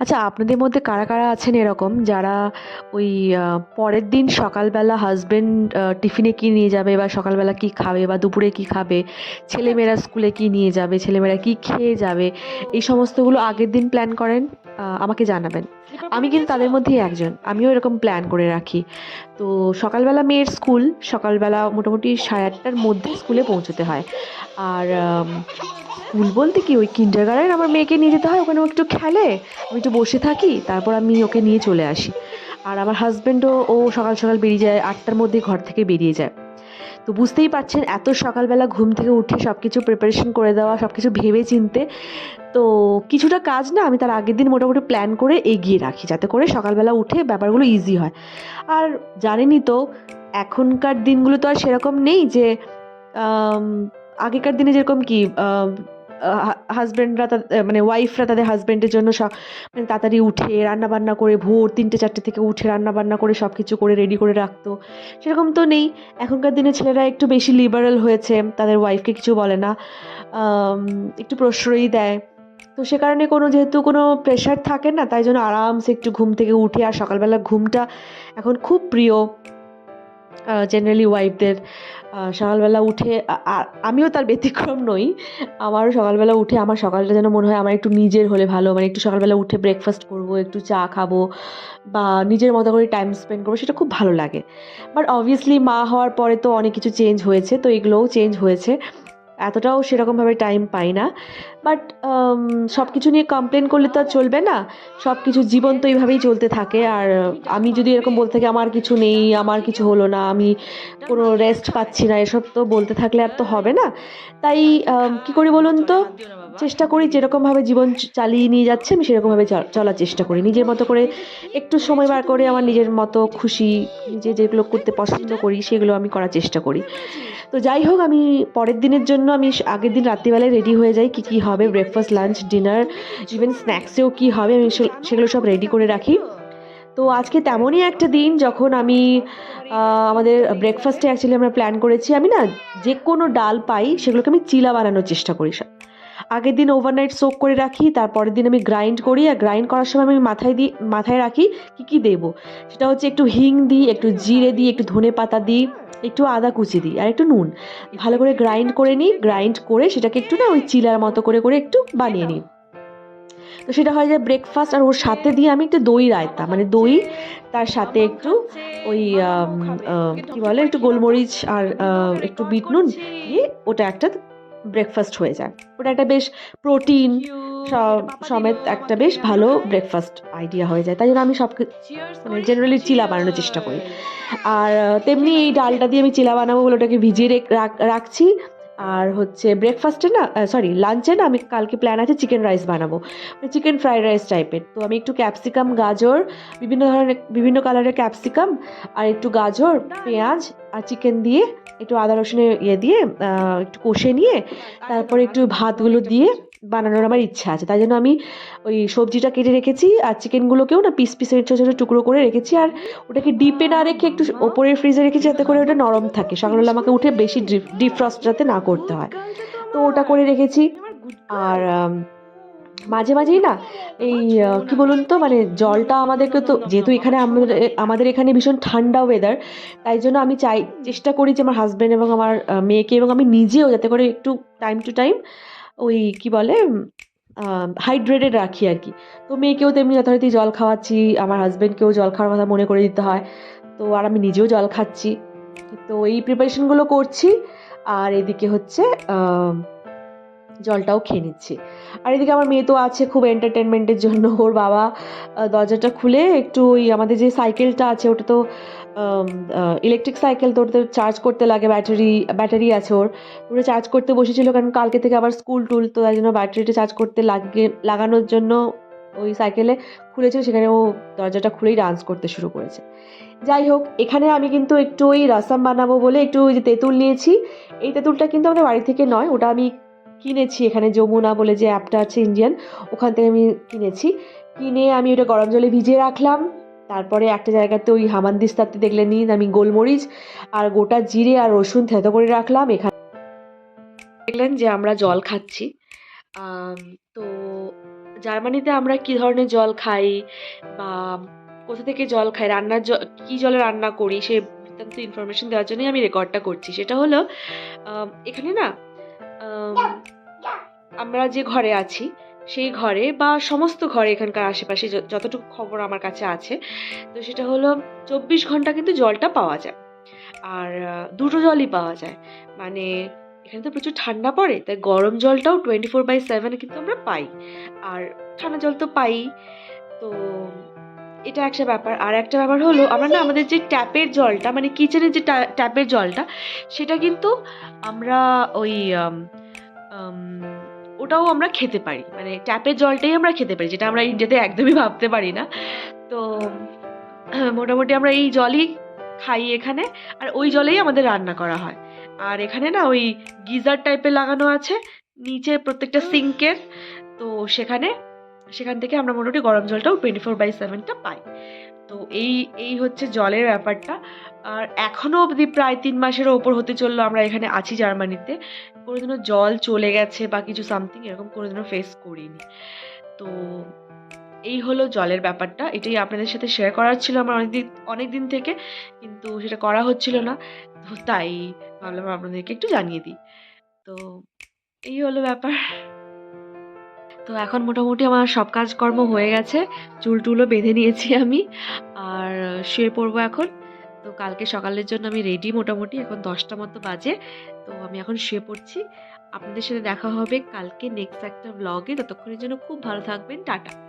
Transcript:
আচ্ছা আপনাদের মধ্যে কারা কারা আছেন এরকম? যারা ওই পরের দিন সকালবেলা হাজবেন্ড টিফিনে কি নিয়ে যাবে বা সকালবেলা কি খাবে বা দুপুরে কি খাবে? ছেলেমেয়েরা স্কুলে কি নিয়ে যাবে? ছেলেমেয়েরা কি খেয়ে যাবে? এই সমস্তগুলো আগের দিন প্ল্যান করেন আমাকে জানাবেন। আমি কিন্তু তাদের মধ্যেই একজন। আমিও এরকম প্ল্যান করে রাখি। তো সকালবেলা মেয়ের স্কুল সকালবেলা মোটামুটি সাড়ে আটটার মধ্যে স্কুলে পৌঁছতে হয়। আর স্কুল বলতে কি? ওই কিন্ডার গার্ডেন আমার মেয়েকে নিয়ে যেতে হয় ওখানে একটু খেলে, আমি একটু বসে থাকি, তারপর আমি ওকে নিয়ে চলে আসি। আর আমার হাজব্যান্ডও ও সকাল সকাল বেরিয়ে যায়, আটটার মধ্যে ঘর থেকে বেরিয়ে যায়। তো বুঝতেই পারছেন, এত সকালবেলা ঘুম থেকে উঠে সব কিছু প্রিপারেশন করে দেওয়া সব কিছু ভেবে চিনতে, তো কিছুটা কাজ না, আমি তার আগের দিন মোটামুটি প্ল্যান করে এগিয়ে রাখি, যাতে করে সকালবেলা উঠে ব্যাপারগুলো ইজি হয়। আর জানেনই তো, এখনকার দিনগুলো তো আর সেরকম নেই যে আগেকার দিনে যেরকম কি হাজব্যান্ডরা মানে ওয়াইফরা তাদের হাজব্যান্ডের জন্য সব মানে তাড়াতাড়ি উঠে রান্না বান্না করে ভোর তিনটে, চারটে থেকে উঠে রান্না বান্না করে সব কিছু করে রেডি করে রাখতো। সেরকম তো নেই। এখনকার দিনে ছেলেরা একটু বেশি লিবারাল হয়েছে, তাদের ওয়াইফকে কিছু বলে না। একটু প্রশ্রয়ই দেয়। তো সে কারণে কোনো, যেহেতু কোনো প্রেশার থাকে না, তাই জন্য আরামসে একটু ঘুম থেকে উঠে, আর সকালবেলা ঘুমটা এখন খুব প্রিয় জেনারেলি ওয়াইফদের সকালবেলা উঠে আমিও তার ব্যতিক্রম নই। আমারও সকালবেলা উঠে আমার সকালটা যেন মনে হয় আমার একটু নিজের হলে ভালো। মানে একটু সকালবেলা উঠে ব্রেকফাস্ট করব, একটু চা খাব বা নিজের মতো করে টাইম স্পেন্ড করব, সেটা খুব ভালো লাগে। বাট অবভিয়াসলি মা হওয়ার পরে তো অনেক কিছু চেঞ্জ হয়েছে, তো এগুলোও চেঞ্জ হয়েছে। এতটাও সেরকমভাবে টাইম পাই না। বাট সব কিছু নিয়ে কমপ্লেন করলে তো আর চলবে না। সব কিছু জীবন তো এইভাবেই চলতে থাকে। আর আমি যদি এরকম বলতে থাকি, আমার কিছু নেই, আমার কিছু হলো না, আমি কোনো রেস্ট পাচ্ছি না, এসব তো বলতে থাকলে আর তো হবে না। তাই কি করি বলুন তো? চেষ্টা করি যেরকমভাবে জীবন চালিয়ে নিয়ে যাচ্ছে, আমি সেরকমভাবে চলার চেষ্টা করি। নিজের মতো করে একটু সময় বার করে আমার নিজের মতো খুশি, নিজে যেগুলো করতে পছন্দ করি, সেগুলো আমি করার চেষ্টা করি। তো যাই হোক, আমি পরের দিনের জন্য আমি আগের দিন রাত্রিবেলায় রেডি হয়ে যাই কী কী হবে ব্রেকফাস্ট লাঞ্চ ডিনার ইভেন স্ন্যাক্সেও কী হবে, আমি সেগুলো সব রেডি করে রাখি। তো আজকে তেমনই একটা দিন যখন আমি আমাদের ব্রেকফাস্টে অ্যাকচুয়ালি আমরা প্ল্যান করেছি, আমি না যে কোনো ডাল পাই, সেগুলোকে আমি চিলা বানানোর চেষ্টা করি আগের দিন ওভারনাইট সোক করে রাখি, তারপরের দিন আমি গ্রাইন্ড করি, আর গ্রাইন্ড করার সময় আমি মাথায় দিই মাথায় রাখি কী কী দেবো। সেটা হচ্ছে একটু হিং দিই, একটু জিরে দিই, একটু ধনে পাতা দিই, একটু আদা কুচি দিই, আর একটু নুন। ভালো করে গ্রাইন্ড করে নিই গ্রাইন্ড করে সেটাকে একটু না ওই চিলার মতো করে করে একটু বানিয়ে নিই। তো সেটা হয় যে ব্রেকফাস্ট আর ওর সাথে দিয়ে আমি একটু দই রায়তা মানে দই, তার সাথে একটু ওই কি বলে, একটু গোলমরিচ আর একটু বিট নুন দিয়ে ওটা একটা ব্রেকফাস্ট হয়ে যায়। ওটা একটা বেশ প্রোটিন সমেত একটা বেশ ভালো ব্রেকফাস্ট আইডিয়া হয়ে যায়। তাই জন্য আমি সব মানে জেনারেলি চিলা বানানোর চেষ্টা করি। আর তেমনি এই ডালটা দিয়ে আমি চিলা বানাবো বলে ওটাকে ভিজিয়ে রেখ- রাখ- রাখছি। আর হচ্ছে ব্রেকফাস্টে না সরি লাঞ্চে না আমি কালকে প্ল্যান আছে চিকেন রাইস বানাবো। চিকেন ফ্রাইড রাইস টাইপের তো আমি একটু ক্যাপসিকাম গাজর, বিভিন্ন ধরনের, বিভিন্ন কালারের ক্যাপসিকাম আর একটু গাজর, পেঁয়াজ আর চিকেন দিয়ে একটু আদা রসুনের ইয়ে দিয়ে একটু কষে নিয়ে, তারপরে একটু ভাতগুলো দিয়ে বানানোর আমার ইচ্ছা আছে। তাই জন্য আমি ওই সবজিটা কেটে রেখেছি আর চিকেনগুলোকেও না পিস পিসের ছোটো ছোটো টুকরো করে রেখেছি আর ওটাকে ডিপে না রেখে একটু ওপরের ফ্রিজে রেখেছি যাতে করে ওটা নরম থাকে। সকালবেলা আমাকে উঠে বেশি ডিফ্রস্ট যাতে না করতে হয়। তো ওটা করে রেখেছি আর মাঝে মাঝেই না এই কি বলুন তো মানে জলটা আমাদেরকে তো যেহেতু এখানে আমাদের আমাদের এখানে ভীষণ ঠান্ডা ওয়েদার তাই জন্য আমি চাই, চেষ্টা করি যে আমার হাজব্যান্ড এবং আমার মেয়েকে এবং আমি নিজেও যাতে করে একটু টাইম টু টাইম ওই কি বলে হাইড্রেটেড রাখি আর কি। তো মেয়েকেও তেমনি যথারীতি জল খাওয়াচ্ছি, আমার হাজব্যান্ডকেও জল খাওয়ার কথা মনে করে দিতে হয়। তো আর আমি নিজেও জল খাচ্ছি। তো এই প্রিপারেশনগুলো করছি, আর এদিকে হচ্ছে জলটাও খেয়ে নিচ্ছি। আর এদিকে আমার মেয়ে তো আছে খুব এন্টারটেনমেন্টের জন্য। ওর বাবা দরজাটা খুলে একটু ওই আমাদের যে সাইকেলটা আছে, ওটা তো ইলেকট্রিক সাইকেল তো ওটাতে চার্জ করতে লাগে ব্যাটারি ব্যাটারি আছে ওর। ওটা চার্জ করতে বসেছিল কারণ কালকে থেকে আবার স্কুল টুল তো তাই জন্য ব্যাটারিটা চার্জ করতে লাগে, লাগানোর জন্য ওই সাইকেলে খুলেছিল, সেখানে ও দরজাটা খুলেই ডান্স করতে শুরু করেছে। যাই হোক, এখানে আমি কিন্তু একটু ওই রাসাম বানাবো বলে একটু ওই যে তেঁতুল নিয়েছি। এই তেঁতুলটা কিন্তু আমাদের বাড়ি থেকে নয়, ওটা আমি কিনেছি এখানে যমুনা বলে যে অ্যাপটা আছে ইন্ডিয়ান ওখান থেকে আমি কিনেছি। কিনে আমি ওটা গরম জলে ভিজিয়ে রাখলাম। তারপরে একটা জায়গাতে ওই হামানদিস্তাতে দেখলে নিন, আমি গোলমরিচ আর গোটা জিরে আর রসুন থেতো করে রাখলাম। এখানে দেখলেন যে আমরা জল খাচ্ছি। তো জার্মানিতে আমরা কি ধরনের জল খাই বা কোথা থেকে জল খাই রান্নার জ, কী জলে রান্না করি, সে বৃত্তান্ত ইনফরমেশন দেওয়ার জন্যই আমি রেকর্ডটা করছি। সেটা হলো এখানে না আমরা যে ঘরে আছি, সেই ঘরে বা সমস্ত ঘরে এখানকার আশেপাশে যতটুকু খবর আমার কাছে আছে, তো সেটা হলো চব্বিশ ঘণ্টা কিন্তু জলটা পাওয়া যায়। আর দুটো জলই পাওয়া যায়। মানে এখানে তো প্রচুর ঠান্ডা পড়ে, তাই গরম জলটাও টোয়েন্টি ফোর বাই সেভেন কিন্তু আমরা পাই। আর ঠান্ডা জল তো পাই। তো এটা একটা ব্যাপার। আর একটা ব্যাপার হলো, আমরা না আমাদের যে ট্যাপের জলটা মানে কিচেনের যে ট্যাপের জলটা, সেটা কিন্তু আমরা ওই ওটাও আমরা খেতে পারি। মানে ট্যাপের জলটাই আমরা খেতে পারি, যেটা আমরা ইন্ডিয়াতে একদমই ভাবতে পারি না। তো মোটামুটি আমরা এই জলই খাই এখানে, আর ওই জলেই আমাদের রান্না করা হয়। আর এখানে না ওই গিজার টাইপের লাগানো আছে, নিচে প্রত্যেকটা সিঙ্কের। তো সেখানে, সেখান থেকে আমরা মোটামুটি গরম জলটাও টোয়েন্টি ফোর বাই সেভেনটা পাই। তো এই এই হচ্ছে জলের ব্যাপারটা। আর এখনও অবধি প্রায় তিন মাসেরও ওপর হতে চলল আমরা এখানে আছি জার্মানিতে। কোনোদিনও জল চলে গেছে বা কিছু সামথিং এরকম কোনোদিনও ফেস করিনি। তো এই হলো জলের ব্যাপারটা। এটাই আপনাদের সাথে শেয়ার করার ছিল আমার অনেকদিন অনেক দিন থেকে, কিন্তু সেটা করা হচ্ছিল না। তো তাই ভাবলাম আপনাদেরকে একটু জানিয়ে দিই। তো এই হলো ব্যাপার। তো এখন মোটামুটি আমার সব কাজকর্ম হয়ে গেছে। চুল টুলও বেঁধে নিয়েছি আমি। আর শুয়ে পড়ব এখন। তো কালকে সকালের জন্য আমি রেডি মোটামুটি, এখন দশটা মতো বাজে। তো আমি এখন শুয়ে পড়ছি। আপনাদের সাথে দেখা হবে কালকে নেক্সট একটা ব্লগে ততক্ষণের জন্য খুব ভালো থাকবেন। টাটা।